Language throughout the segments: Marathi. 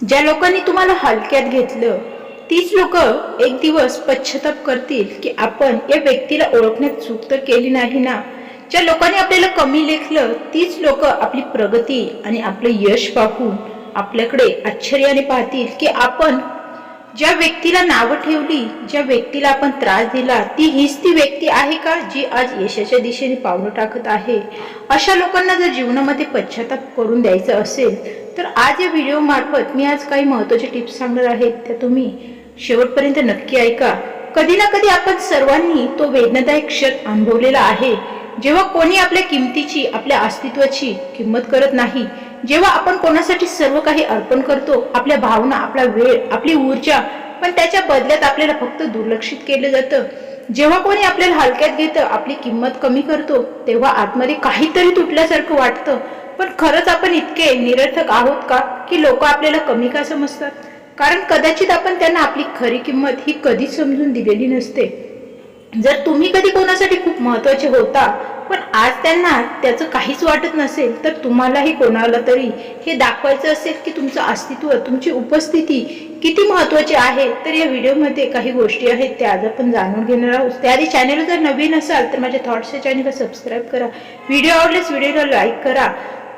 ज्या लोकांनी तुम्हाला हलक्यात घेतलं तीच लोक एक दिवस पश्चाताप करतील की आपण या व्यक्तीला ओळखण्यात चूक तर केली नाही ना? ज्या लोकांनी आपल्याला कमी लेखलं तीच लोक आपली प्रगती आणि आपलं यश पाहून आपल्याकडे आश्चर्याने पाहतील की आपण ज्या व्यक्तीला नावं ठेवली ज्या व्यक्तीला आपण त्रास दिला ती हीच ती व्यक्ती आहे का जी आज यशाच्या दिशेने पावलं टाकत आहे? अशा लोकांना जर जीवनामध्ये पश्चाताप करून द्यायचं असेल तर आज या व्हिडिओ मार्फत मी आज काही महत्त्वाचे टिप्स सांगणार आहेत त्या तुम्ही शेवटपर्यंत नक्की ऐका. कधी ना कधी आपण सर्वांनी तो वेदनादायक क्षण अनुभवलेला आहे. जेव्हा कोणी आपल्या किमतीची आपल्या अस्तित्वाची किंमत करत नाही जेव्हा आपण कोणासाठी सर्व काही अर्पण करतो आपल्या भावना आपला वेळ आपली ऊर्जा पण त्याच्या बदल्यात आपल्याला फक्त दुर्लक्षित केलं जातं. जेव्हा कोणी आपल्याला हलक्यात घेतं आपली किंमत कमी करतो तेव्हा आतमध्ये काहीतरी तुटल्यासारखं वाटतं. पण खरंच आपण इतके निरर्थक आहोत का? की लोक आपल्याला कमी का समजतात? कारण कदाचित आपण त्यांना आपली खरी किंमत ही कधीच समजून दिलेली नसते. जर तुम्ही कधी कोणासाठी खूप महत्त्वाचे होता पण आज त्यांना त्याचं काहीच वाटत नसेल तर तुम्हालाही कोणाला तरी हे दाखवायचं असेल की तुमचं अस्तित्व तुमची उपस्थिती किती महत्वाची आहे? तर या व्हिडिओमध्ये काही गोष्टी आहेत त्या आज आपण जाणून घेणार आहोत. त्याआधी चॅनल जर नवीन असाल तर माझ्या थॉट्सच्या चॅनलला सबस्क्राईब करा. व्हिडिओ आवडल्यास व्हिडिओला लाईक करा.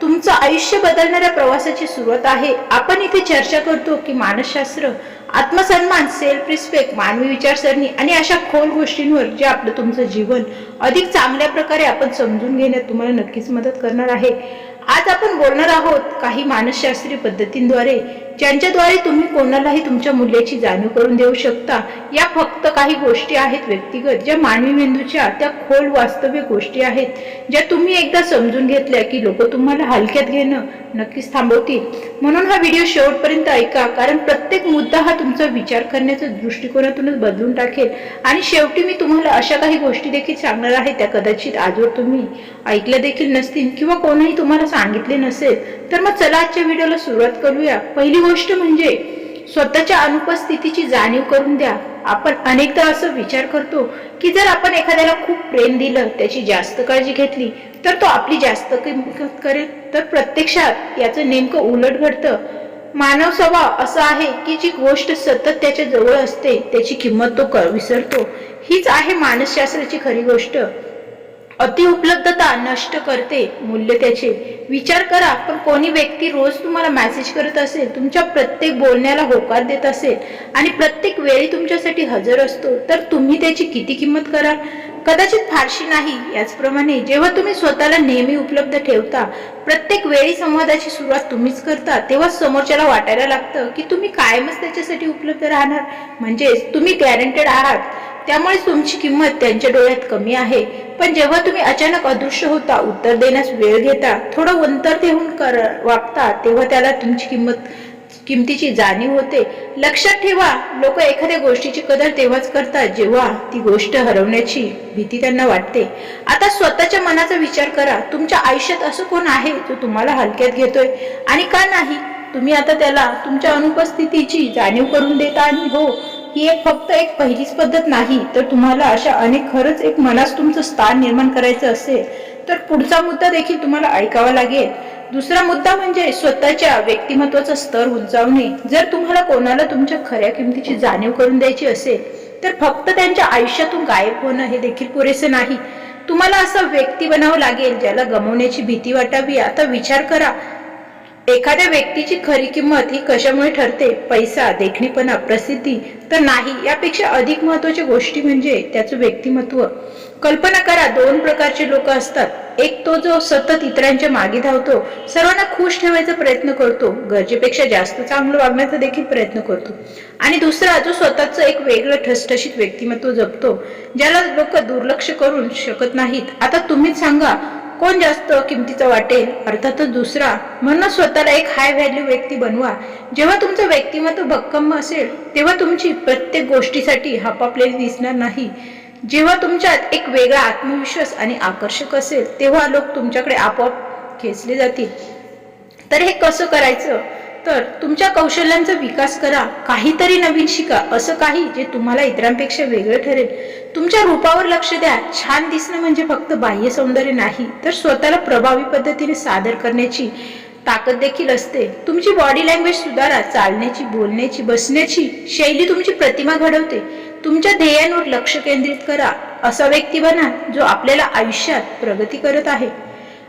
तुमचं आयुष्य बदलणाऱ्या प्रवासाची सुरुवात आहे. आपण इथे चर्चा करतो की मानसशास्त्र आत्मसन्मान सेल्फ रिस्पेक्ट मानवी विचारसरणी आणि अशा खोल गोष्टींवर जे आपलं तुमचं जीवन अधिक चांगल्या प्रकारे आपण समजून घेण्यात तुम्हाला नक्कीच मदत करणार आहे. आज आपण बोलणार आहोत काही मानसशास्त्रीय पद्धतींद्वारे ज्यांच्याद्वारे तुम्ही कोणालाही तुमच्या मूल्याची जाणीव करून देऊ शकता. या फक्त काही गोष्टी आहेत व्यक्तिगत ज्या मानवी मेंदूच्या त्या खोल वास्तविक गोष्टी आहेत ज्या तुम्ही एकदा समजून घेतल्या की लोक तुम्हाला हलक्यात घेणं नक्कीच थांबवतील. म्हणून हा व्हिडिओ शेवटपर्यंत ऐका कारण प्रत्येक मुद्दा हा तुमचा विचार करण्याच्या दृष्टिकोनातूनच बदलून टाकेल. आणि शेवटी मी तुम्हाला अशा काही गोष्टी देखील सांगणार आहे त्या कदाचित आजवर तुम्ही ऐकल्या देखील नसतील किंवा कोणीही तुम्हाला सांगितले नसेल तर मग चला आजच्या व्हिडिओला सुरुवात करूया. पहिली गोष्ट म्हणजे स्वतःच्या अनुपस्थितीची जाणीव करून द्या. आपण अनेकदा असं विचार करतो की जर आपण एखाद्याला खूप प्रेम दिलं त्याची जास्त काळजी घेतली तर तो आपली जास्त किंमत करेल. तर प्रत्यक्षात याचं नेमकं उलट घडतं. मानव स्वभाव असा आहे की जी गोष्ट सतत त्याच्याजवळ असते त्याची किंमत तो क- विसरतो. हीच आहे मानसशास्त्राची खरी गोष्ट. अति उपलब्धता नष्ट करते मूल्य त्याचे. विचार करा पण कोणी व्यक्ती रोज तुम्हाला मॅसेज करत असेल तुमच्या प्रत्येक बोलण्याला होकार देत असेल आणि प्रत्येक वेळी तुमच्यासाठी हजर असतो तर तुम्ही त्याची किती किंमत कराल? कदाचित फारशी नाही. याचप्रमाणे जेव्हा तुम्ही स्वतःला नेहमी उपलब्ध ठेवता प्रत्येक वेळी संवादाची सुरुवात तुम्हीच करता तेव्हा समोरच्याला वाटायला लागतं की तुम्ही कायमच त्याच्यासाठी उपलब्ध राहणार. म्हणजेच तुम्ही गॅरंटेड आहात. त्यामुळे तुमची किंमत त्यांच्या डोळ्यात कमी आहे. पण जेव्हा तुम्ही अचानक अदृश्य होता उत्तर देण्यास वेळ घेता थोडं अंतर देऊन कर वागता तेव्हा त्याला तुमची किंमत किमतीची जाणीव होते. लक्षात ठेवा लोक एखाद्या गोष्टीची कदर तेव्हाच करतात जेव्हा ती गोष्ट हरवण्याची भीती त्यांना वाटते. आता स्वतःच्या मनाचा विचार करा तुमच्या आयुष्यात असं कोण आहे जो तुम्हाला हलक्यात घेतोय? आणि का नाही? तुम्ही आता त्याला तुमच्या अनुपस्थितीची जाणीव करून देता आणि हो ही एक फक्त एक पहिलीच पद्धत नाही. तर तुम्हाला अशा अनेक खरंच एक मनास तुमचं स्थान निर्माण करायचं असेल तर पुढचा मुद्दा देखील तुम्हाला ऐकावा लागेल. दुसरा मुद्दा म्हणजे स्वतःच्या व्यक्तिमत्वाचा स्तर उंचावणे. जर तुम्हाला कोणाला तुमच्या खऱ्या किमतीची जाणीव करून द्यायची असेल तर फक्त त्यांच्या आयुष्यातून गायब होणं हे देखील पुरेसे नाही. तुम्हाला असं व्यक्ती बनावं लागेल ज्याला गमवण्याची भीती वाटावी. आता विचार करा एखाद्या व्यक्तीची खरी किंमत ही कशामुळे ठरते? पैसा देखणीपणा प्रसिद्धी तर नाही. यापेक्षा अधिक महत्त्वाच्या गोष्टी म्हणजे त्याचं व्यक्तिमत्व. कल्पना करा दोन प्रकारचे लोक असतात. एक तो जो सतत इतरांच्या मागे धावतो सर्वांना खुश ठेवायचा प्रयत्न करतो गरजेपेक्षा जास्त चांगलं वागण्याचा देखील प्रयत्न करतो. आणि दुसरा जो स्वतःचं एक वेगळं ठसठशीत व्यक्तिमत्व जपतो ज्याला लोक दुर्लक्ष करू शकत नाहीत. आता तुम्हीच सांगा कोण जास्त किमतीचा वाटेल? अर्थातच दुसरा म्हणून स्वतःला एक हाय व्हॅल्यू व्यक्ती बनवा. जेव्हा तुमचं व्यक्तिमत्व भक्कम असेल तेव्हा तुमची प्रत्येक गोष्टीसाठी हपापलेली दिसणार नाही. जेव्हा तुमच्यात एक वेगळा आत्मविश्वास आणि आकर्षक असेल तेव्हा लोक तुमच्याकडे आपोआप खेचले जातील. तर हे कसं करायचं? तर तुमच्या कौशल्यांचा विकास करा. काहीतरी नवीन शिका. असं काही जे तुम्हाला इतरांपेक्षा वेगळं ठरेल. तुमच्या रूपावर लक्ष द्या. छान दिसणं म्हणजे फक्त बाह्य सौंदर्य नाही तर स्वतःला प्रभावी पद्धतीने सादर करण्याची ताकद देखील असते. तुमची बॉडी लँग्वेज सुधारा. चालण्याची बोलण्याची बसण्याची शैली तुमची प्रतिमा घडवते. तुमच्या ध्येयांवर लक्ष केंद्रित करा असा व्यक्ती बना जो आपल्याला आयुष्यात प्रगती करत आहे.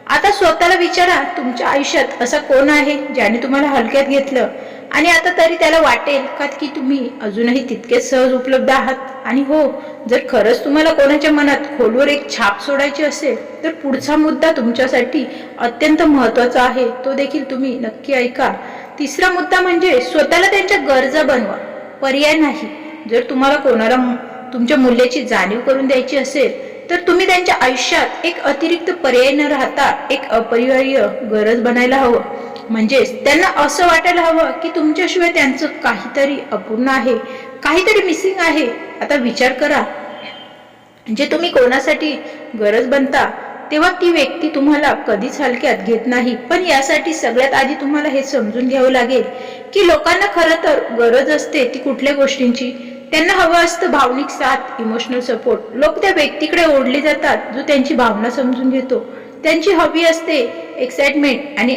आता स्वतःला विचारा तुमच्या आयुष्यात असा कोण आहे ज्याने तुम्हाला हलक्यात घेतलं? आणि आता तरी त्याला वाटेल का की तुम्ही अजूनही तितकेच सहज उपलब्ध आहात? आणि हो जर खरंच तुम्हाला कोणाच्या मनात खोलवर एक छाप सोडायची असेल तर पुढचा मुद्दा तुमच्यासाठी अत्यंत महत्त्वाचा आहे. तो देखील तुम्ही नक्की ऐका. तिसरा मुद्दा म्हणजे स्वतःला त्यांच्या गरजा बनवा. पर्याय नाही. जर तुम्हाला कोणाला तुमच्या मूल्याची जाणीव करून द्यायची असेल तर तुम्ही त्यांच्या आयुष्यात एक अतिरिक्त पर्याय न राहता एक अपरिहार्य गरज बनायला हवं. म्हणजेच त्यांना असं वाटायला हवं की तुमच्याशिवाय त्यांचं काहीतरी अपूर्ण आहे काहीतरी मिसिंग आहे. आता विचार करा. जे तुम्ही कोणासाठी गरज बनता तेव्हा ती व्यक्ती तुम्हाला कधीच हलक्यात घेत नाही. पण यासाठी सगळ्यात आधी तुम्हाला हे समजून घ्यावं लागेल की लोकांना खरं तर गरज असते ती कुठल्या गोष्टींची? त्यांना हवं असतं भावनिक साथ इमोशनल सपोर्ट लोक त्या व्यक्तीकडे ओढले जातात जो त्यांची भावना समजून घेतो. त्यांची हवी असते एक्साइटमेंट आणि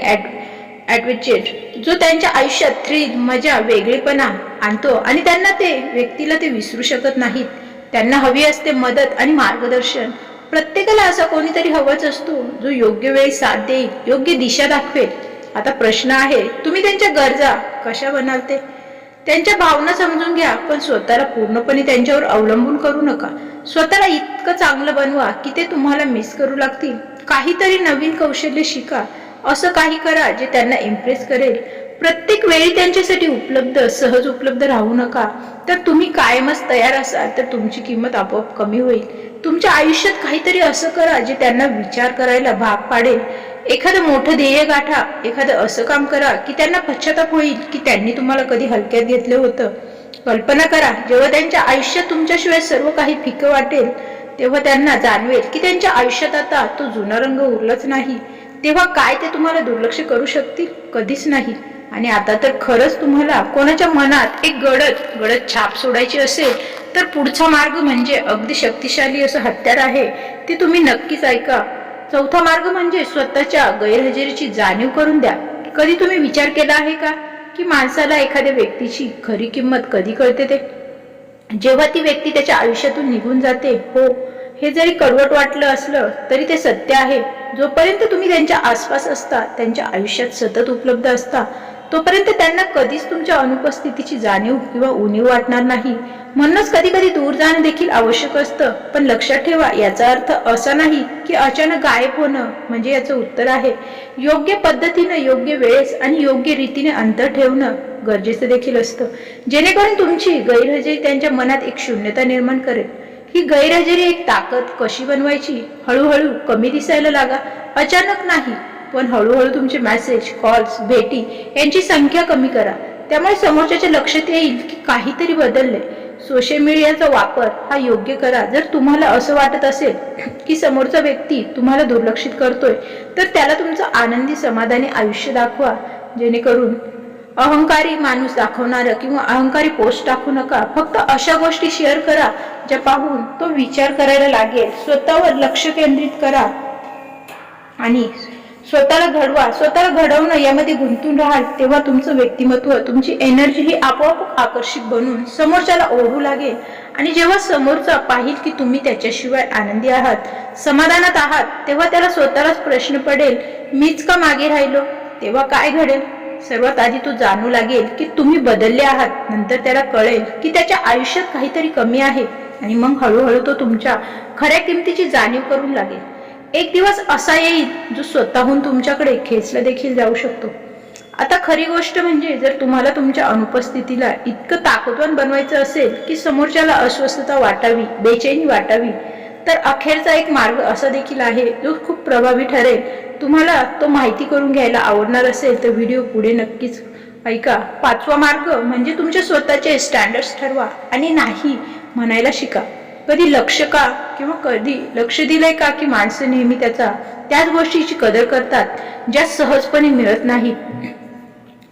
ऍडव्हेंचर जो त्यांच्या आयुष्यात थ्रिल मजा वेगळेपणा आणतो आणि त्यांना ते व्यक्तीला ते विसरू शकत नाहीत. त्यांना हवी असते मदत आणि मार्गदर्शन. प्रत्येकाला असा कोणीतरी हवाच असतो जो योग्य वेळी साथ देईल योग्य दिशा दाखवेल. आता प्रश्न आहे तुम्ही त्यांच्या गरजा कशा बनावते त्यांच्या भावना समजून घ्या पण स्वतःला पूर्णपणे त्यांच्यावर अवलंबून करू नका. स्वतःला इतकं चांगलं बनवा की ते तुम्हाला मिस करू लागतील. काहीतरी नवीन कौशल्य शिका. असं काही करा जे त्यांना इम्प्रेस करेल. प्रत्येक वेळी त्यांच्यासाठी उपलब्ध सहज उपलब्ध राहू नका. तर तुम्ही कायमच तयार असाल तर तुमची किंमत आपोआप कमी होईल. तुमच्या आयुष्यात काहीतरी असं करा जे त्यांना विचार करायला भाग पाडेल. एखादं मोठं ध्येय गाठा एखादं असं काम करा की त्यांना पश्चाताप होईल की त्यांनी तुम्हाला कधी हलक्यात घेतलं होतं. कल्पना करा जेव्हा त्यांच्या आयुष्यात तुमच्याशिवाय सर्व काही फिकं वाटेल तेव्हा त्यांना जाणवेल की त्यांच्या आयुष्यात आता तो जुना रंग उरलाच नाही. तेव्हा काय ते तुम्हाला दुर्लक्ष करू शकतील? कधीच नाही. आणि आता तर खरंच तुम्हाला कोणाच्या मनात एक गडद गडद छाप सोडायची असेल तर पुढचा मार्ग म्हणजे अगदी शक्तिशाली असं हत्यार आहे. ते तुम्ही नक्कीच ऐका. चौथा मार्ग म्हणजे स्वतःच्या गैरहजेरीची जाणीव करून द्या. कधी तुम्ही विचार केला आहे का? की माणसाला एखाद्या व्यक्तीची खरी किंमत कधी कळते ते? जेव्हा ती व्यक्ती त्याच्या आयुष्यातून निघून जाते हो हे जरी कडवट वाटलं असलं तरी ते सत्य आहे. जोपर्यंत तुम्ही त्यांच्या आसपास असता त्यांच्या आयुष्यात सतत उपलब्ध असता तोपर्यंत त्यांना कधीच तुमच्या अनुपस्थितीची जाणीव किंवा उणीव वाटणार नाही. म्हणूनच कधी कधी दूर जाणं देखील आवश्यक असतं. पण लक्षात ठेवा याचा अर्थ असा नाही की अचानक गायब होणं म्हणजे याचं उत्तर आहे. योग्य पद्धतीनं योग्य वेळेस आणि योग्य रीतीने अंतर ठेवणं गरजेचं देखील असतं. जेणेकरून तुमची गैरहजेरी त्यांच्या मनात एक शून्यता निर्माण करेल. ही गैरहजेरी एक ताकद कशी बनवायची? हळूहळू कमी दिसायला लागा. अचानक नाही पण हळूहळू तुमचे मेसेज कॉल्स भेटी यांची संख्या कमी करा. त्यामुळे समोरच्याच्या लक्षात येईल की काहीतरी बदललंय. सोशल मीडियाचा वापर हा योग्य करा. जर तुम्हाला असं वाटत असेल की समोरचा व्यक्ती तुम्हाला दुर्लक्षित करतोय तर त्याला तुमचं आनंदी समाधानी आयुष्य दाखवा. जेणेकरून अहंकारी माणूस दाखवणारं किंवा अहंकारी पोस्ट टाकू नका. फक्त अशा गोष्टी शेअर करा ज्या पाहून तो विचार करायला लागेल. स्वतःवर लक्ष केंद्रित करा. आणि स्वतःला घडवा स्वतःला घडवणं यामध्ये गुंतून राहाल तेव्हा तुमचं व्यक्तिमत्व तुमची एनर्जी ही आपोआप आकर्षित बनून समोरच्याला ओढू लागेल. आणि जेव्हा समोरचा पाहिल की तुम्ही त्याच्याशिवाय आनंदी आहात समाधानात आहात तेव्हा त्याला स्वतःलाच प्रश्न पडेल मीच का मागे राहिलो? तेव्हा काय घडेल? सर्वात आधी तो जाणू लागेल की तुम्ही बदलले आहात नंतर त्याला कळेल की त्याच्या आयुष्यात काहीतरी कमी आहे. आणि मग हळूहळू तो तुमच्या खऱ्या किमतीची जाणीव करून लागेल. एक दिवस असा येईल जो स्वतःहून तुमच्याकडे खेचला देखील जाऊ शकतो. आता खरी गोष्ट म्हणजे जर तुम्हाला तुमच्या अनुपस्थितीला इतकं ताकदवान बनवायचं असेल की समोरच्याला अस्वस्थता वाटावी बेचैनी वाटावी तर अखेरचा एक मार्ग असा देखील आहे जो खूप प्रभावी ठरेल. तुम्हाला तो माहिती करून घ्यायला आवडणार असेल तर व्हिडिओ पुढे नक्कीच ऐका. पाचवा मार्ग म्हणजे तुमचे स्वतःचे स्टँडर्ड्स ठरवा आणि नाही म्हणायला शिका. कधी लक्ष का किंवा कधी लक्ष दिलंय का की माणसं नेहमी त्याचा त्याच गोष्टीची कदर करतात ज्या सहजपणे मिळत नाही.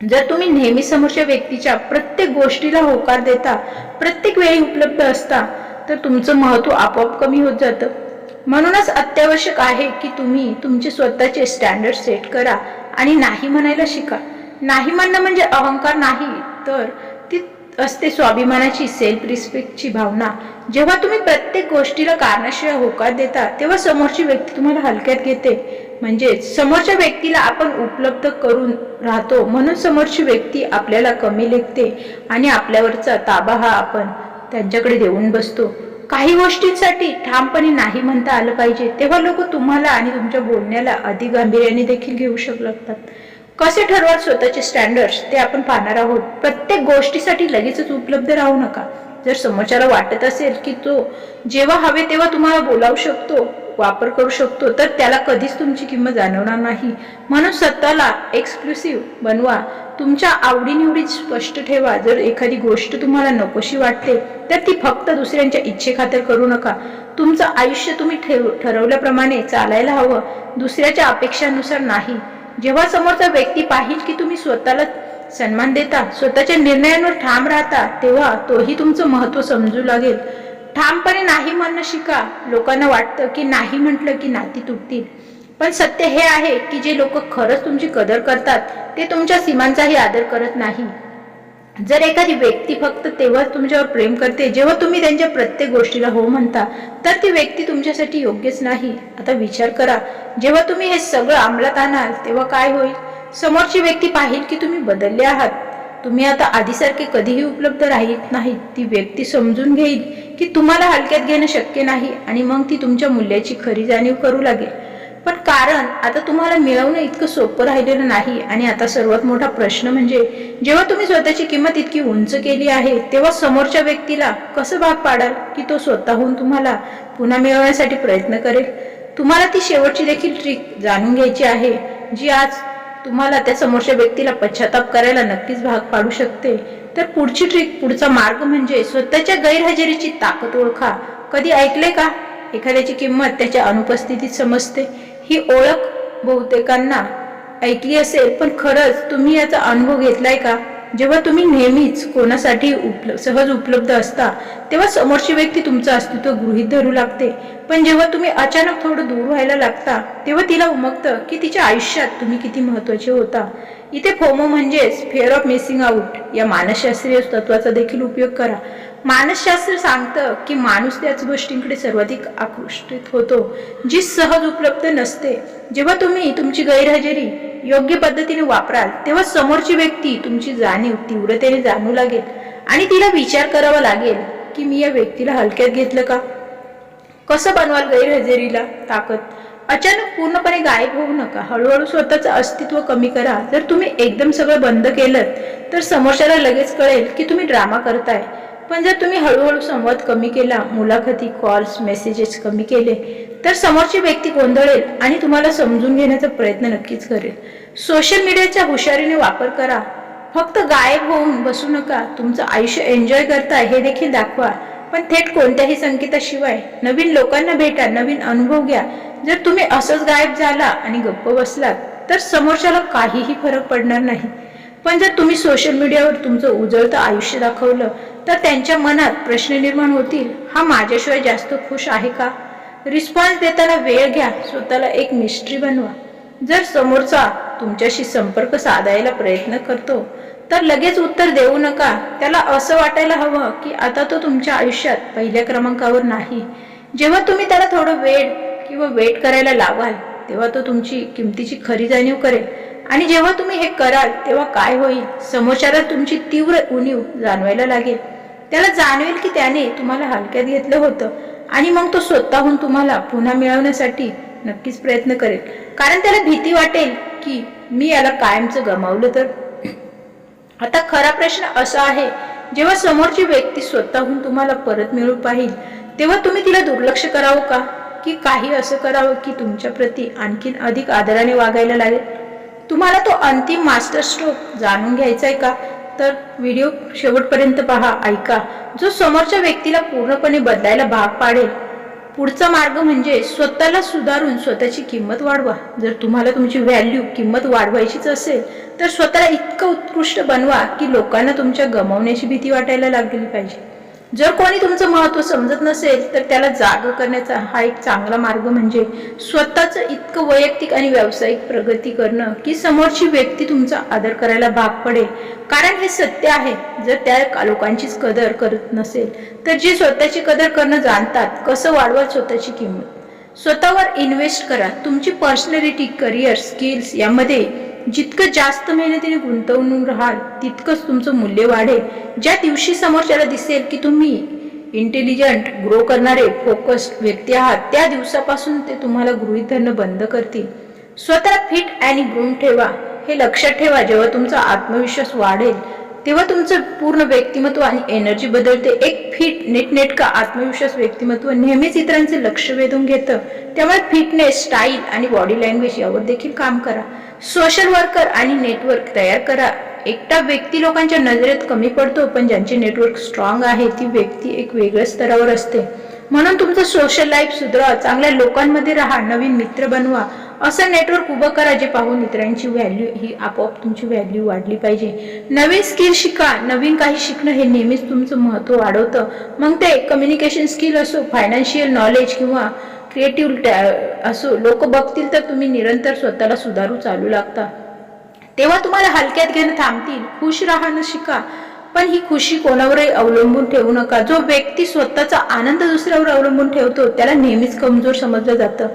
जर तुम्ही नेहमी समोरच्या व्यक्तीच्या प्रत्येक गोष्टीला होकार देता प्रत्येक वेळी उपलब्ध असता तर तुमचं महत्त्व आपोआप कमी होत जातं. म्हणूनच अत्यावश्यक आहे की तुम्ही तुमचे स्वतःचे स्टँडर्ड सेट करा आणि नाही म्हणायला शिका. नाही म्हणणं म्हणजे अहंकार नाही तर असते स्वाभिमानाची सेल्फ रिस्पेक्टची भावना. जेव्हा तुम्ही प्रत्येक गोष्टीला कारणाशिवाय होकार देता तेव्हा समोरची व्यक्ती तुम्हाला हलक्यात घेते. म्हणजे समोरच्या व्यक्तीला आपण उपलब्ध करून राहतो म्हणून समोरची व्यक्ती आपल्याला कमी लेखते आणि आपल्यावरचा ताबा हा आपण त्यांच्याकडे देऊन बसतो. काही गोष्टींसाठी ठामपणे नाही म्हणता आलं पाहिजे तेव्हा लोक तुम्हाला आणि तुमच्या बोलण्याला अधिक गांभीर्याने देखील घेऊ शकतात कसे ठरवाल स्वतःचे स्टँडर्ड्स ते आपण पाहणार आहोत. प्रत्येक गोष्टीसाठी लगेचच उपलब्ध राहू नका. जर समोरच्याला वाटत असेल की तो जेव्हा हवे तेव्हा तुम्हाला बोलावू शकतो वापर करू शकतो तर त्याला कधीच तुमची किंमत जाणवणार नाही. म्हणून स्वतःला एक्सक्लुसिव्ह बनवा. तुमच्या आवडीनिवडी स्पष्ट ठेवा. जर एखादी गोष्ट तुम्हाला नकोशी वाटते तर ती फक्त दुसऱ्यांच्या इच्छेखातर करू नका. तुमचं आयुष्य तुम्ही ठेव ठरवल्याप्रमाणे चालायला हवं. दुसऱ्याच्या अपेक्षांनुसार नाही. जेव्हा समोरचा व्यक्ती पाहिल की तुम्ही स्वतःला सन्मान देता स्वतःच्या निर्णयांवर ठाम राहता तेव्हा तोही तुमचं महत्त्व समजू लागेल. ठामपणे नाही म्हणणं शिका. लोकांना वाटतं की नाही म्हटलं की नाती तुटतील. पण सत्य हे आहे की जे लोक खरंच तुमची कदर करतात ते तुमच्या सीमांचाही आदर करत नाही. जर एखादी व्यक्ती फक्त तेव्हाच तुमच्यावर प्रेम करते जेव्हा तुम्ही त्यांच्या प्रत्येक गोष्टीला हो म्हणता तर ती व्यक्ती तुमच्यासाठी योग्यच नाही. आता विचार करा जेव्हा तुम्ही हे सगळं अंमलात आणाल तेव्हा काय होईल? समोरची व्यक्ती पाहिल की तुम्ही बदलले आहात. तुम्ही आता आधीसारखे कधीही उपलब्ध राहीत नाही ती व्यक्ती समजून घेईल की तुम्हाला हलक्यात घेणं शक्य नाही आणि मग ती तुमच्या मूल्याची खरी जाणीव करू लागेल. पण कारण आता तुम्हाला मिळवणं इतकं सोपं राहिलेलं नाही. आणि आता सर्वात मोठा प्रश्न म्हणजे जेव्हा तुम्ही स्वतःची किंमत इतकी उंच केली आहे तेव्हा समोरच्या व्यक्तीला कसं भाग पाडाल की तो स्वतःहून तुम्हाला पुन्हा मिळवण्यासाठी प्रयत्न करेल? तुम्हाला ती शेवटची देखील ट्रिक जाणून घ्यायची आहे जी आज तुम्हाला त्या समोरच्या व्यक्तीला पश्चाताप करायला नक्कीच भाग पाडू शकते. तर पुढची ट्रिक पुढचा मार्ग म्हणजे स्वतःच्या गैरहजेरीची ताकद ओळखा. कधी ऐकले का? एखाद्याची किंमत त्याच्या अनुपस्थितीत समजते. ही ओळख बहुतेकांना ऐकली असेल पण खरंच तुम्ही याचा अनुभव घेतलाय का? जेव्हा तुम्ही नेहमीच कोणासाठी उपल सहज उपलब्ध असता तेव्हा समोरची व्यक्ती तुमचं अस्तित्व गृहीत धरू लागते. पण जेव्हा तुम्ही अचानक थोडं दूर व्हायला लागता तेव्हा तिला उमगतं की तिच्या आयुष्यात तुम्ही किती महत्त्वाचे होता. इथे फोमो म्हणजेच फेअर ऑफ मिसिंग आउट या मानसशास्त्रीय तत्वाचा देखील उपयोग करा. मानसशास्त्र सांगतं की माणूस त्याच गोष्टींकडे सर्वाधिक आकृष्टित होतो जी सहज उपलब्ध नसते. जेव्हा तुम्ही तुमची गैरहजेरी योग्य पद्धतीने वापराल तेव्हा समोरची व्यक्ती तुमची जाणीव तीव्रतेने जाणू लागेल आणि तिला विचार करावा लागेल की मी या व्यक्तीला हलक्यात घेतलं का? कसं बनवाल गैरहजेरीला ताकद? अचानक पूर्णपणे गायब होऊ नका. हळूहळू स्वतःचं अस्तित्व कमी करा. जर तुम्ही एकदम सगळं बंद केलं तर समोरच्याला लगेच कळेल की तुम्ही ड्रामा करताय. पण जर तुम्ही हळूहळू संवाद कमी केला मुलाखती कॉल्स मेसेजेस कमी केले तर समोरची व्यक्ती गोंधळेल आणि तुम्हाला समजून घेण्याचा प्रयत्न नक्कीच करेल. सोशल मीडियाच्या हुशारीने वापर करा. फक्त गायब होऊन बसू नका. तुमचं आयुष्य एन्जॉय करताय हे देखील दाखवा. पण थेट कोणत्याही संकेताशिवाय नवीन लोकांना भेटा नवीन अनुभव घ्या. जर तुम्ही असंच गायब झाला आणि गप्प बसलात तर समोरच्याला काहीही फरक पडणार नाही. पण जर तुम्ही सोशल मीडियावर तुमचं उजळतं आयुष्य दाखवलं तर त्यांच्या मनात प्रश्न निर्माण होतील हा माझ्याशिवाय जास्त खुश आहे का? रिस्पॉन्स देताना वेळ घ्या स्वतःला एक मिस्ट्री बनवा. जर समोरचा तुमच्याशी संपर्क साधायला प्रयत्न करतो तर लगेच उत्तर देऊ नका. त्याला असं वाटायला हवं की आता तो तुमच्या आयुष्यात पहिल्या क्रमांकावर नाही. जेव्हा तुम्ही त्याला थोडं वेळ किंवा वेट करायला लावाल तेव्हा तो तुमची किमतीची खरी जाणीव करेल. आणि जेव्हा तुम्ही हे कराल तेव्हा काय होईल? समोरच्याला तुमची तीव्र उणीव जाणवायला लागेल. त्याला जाणवेल की त्याने तुम्हाला हलक्यात घेतलं होतं आणि मग तो स्वतःहून तुम्हाला पुन्हा मिळवण्यासाठी नक्कीच प्रयत्न करेल. कारण त्याला भीती वाटेल की मी याला कायमचं गमावलं तर? आता खरा प्रश्न असा आहे जेव्हा समोरची व्यक्ती स्वतःहून तुम्हाला परत मिळू पाहिल तेव्हा तुम्ही तिला दुर्लक्ष करावं का? की काही असं करावं की तुमच्या प्रती आणखीन अधिक आदराने वागायला लागेल? तुम्हाला तो अंतिम मास्टर स्ट्रोक जाणून घ्यायचा आहे का? तर व्हिडिओ शेवटपर्यंत पहा ऐका. जो समोरच्या व्यक्तीला पूर्णपणे बदलायला भाग पाडेल पुढचा मार्ग म्हणजे स्वतःला सुधारून स्वतःची किंमत वाढवा. जर तुम्हाला तुमची व्हॅल्यू किंमत वाढवायचीच असेल तर स्वतःला इतकं उत्कृष्ट बनवा की लोकांना तुमच्या गमावण्याची भीती वाटायला लागली पाहिजे. जर कोणी तुमचं महत्त्व समजत नसेल तर त्याला जाग करण्याचा हा एक चांगला मार्ग म्हणजे स्वतःचं इतकं वैयक्तिक आणि व्यावसायिक प्रगती करणं की समोरची व्यक्ती तुमचा आदर करायला भाग पडेल. कारण हे सत्य आहे जर त्या लोकांचीच कदर करत नसेल तर जे स्वतःची कदर करणं जाणतात कसं वाढवाल स्वतःची किंमत? स्वतःवर इन्व्हेस्ट करा. तुमची पर्सनॅलिटी करिअर स्किल्स यामध्ये जितकं जास्त मेहनतीने गुंतवून राहाल तितकंच तुमचं मूल्य वाढेल. ज्या दिवशी समोरच्याला दिसेल की तुम्ही इंटेलिजंट ग्रो करणारे फोकस्ड व्यक्ती आहात त्या दिवसापासून ते तुम्हाला गृहीत धरणं बंद करतील. स्वतःला फिट आणि ग्रूम ठेवा. हे लक्षात ठेवा जेव्हा तुमचा आत्मविश्वास वाढेल तेव्हा तुमचं पूर्ण व्यक्तिमत्व आणि एनर्जी बदलते. एक फिट नीटनेटका आत्मविश्वास व्यक्तिमत्व नेहमीच इतरांचे लक्ष वेधून घेतं. त्यामुळे फिटनेस स्टाईल आणि बॉडी लँग्वेज यावर देखील काम करा. सोशल वर्कर आणि नेटवर्क तयार करा. एकटा व्यक्ती लोकांच्या नजरेत कमी पडतो पण ज्यांची नेटवर्क स्ट्रॉंग आहे ती व्यक्ती एक वेगळ्या स्तरावर असते. म्हणून तुमचं सोशल लाईफ सुधरा चांगल्या लोकांमध्ये राहा नवीन मित्र बनवा. असं नेटवर्क उभं करा जे पाहून इतरांची व्हॅल्यू ही आपोआप तुमची व्हॅल्यू वाढली पाहिजे. नवीन स्किल शिका. नवीन काही शिकणं हे नेहमीच तुमचं महत्त्व वाढवतं. मग ते कम्युनिकेशन स्किल असो फायनान्शियल नॉलेज किंवा क्रिएटिव्ह असो लोक बघतील तर तुम्ही निरंतर स्वतःला सुधारू चालू लागता. तेव्हा तुम्हाला हलक्यात घेणं थांबतील. खुश राहणं शिका. पण ही खुशी कोणावरही अवलंबून ठेवू नका. जो व्यक्ती स्वतःचा आनंद दुसऱ्यावर अवलंबून ठेवतो त्याला नेहमीच कमजोर समजलं जातं.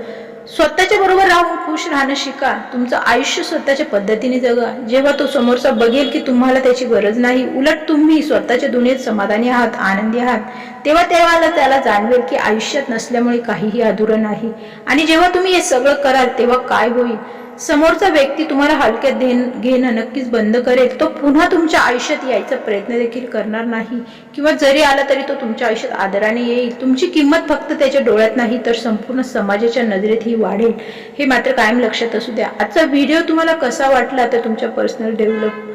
स्वतःच्या बरोबर राहून खुश राहणं शिका. तुमचं आयुष्य स्वतःच्या पद्धतीने जगा. जेव्हा तो समोरचा बघेल की तुम्हाला त्याची गरज नाही उलट तुम्ही स्वतःच्या दुनियेत समाधानी आहात आनंदी आहात. तेव्हा तेव्हा त्याला जाणवेल की आयुष्यात नसल्यामुळे काहीही अधुरं नाही. आणि जेव्हा तुम्ही हे सगळं कराल तेव्हा काय होईल? समोरचा व्यक्ती तुम्हाला हलक्यात देण- घेणं नक्कीच बंद करेल. तो पुन्हा तुमच्या आयुष्यात यायचा प्रयत्न देखील करणार नाही. किंवा जरी आला तरी तो तुमच्या आयुष्यात आदराने येईल. तुमची किंमत फक्त त्याच्या डोळ्यात नाही तर संपूर्ण समाजाच्या नजरेत ही वाढेल. हे मात्र कायम लक्षात असू द्या. आजचा व्हिडिओ तुम्हाला कसा वाटला तर तुमच्या पर्सनल डेव्हलप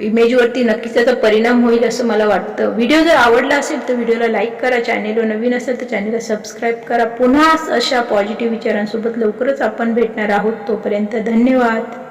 इमेजवरती नक्कीच त्याचा परिणाम होईल असं मला वाटतं. व्हिडिओ जर आवडला असेल तर व्हिडिओला लाईक करा. चॅनेलवर नवीन असेल तर चॅनेलला सबस्क्राईब करा. पुन्हा अशा पॉझिटिव्ह विचारांसोबत लवकरच आपण भेटणार आहोत. तोपर्यंत धन्यवाद.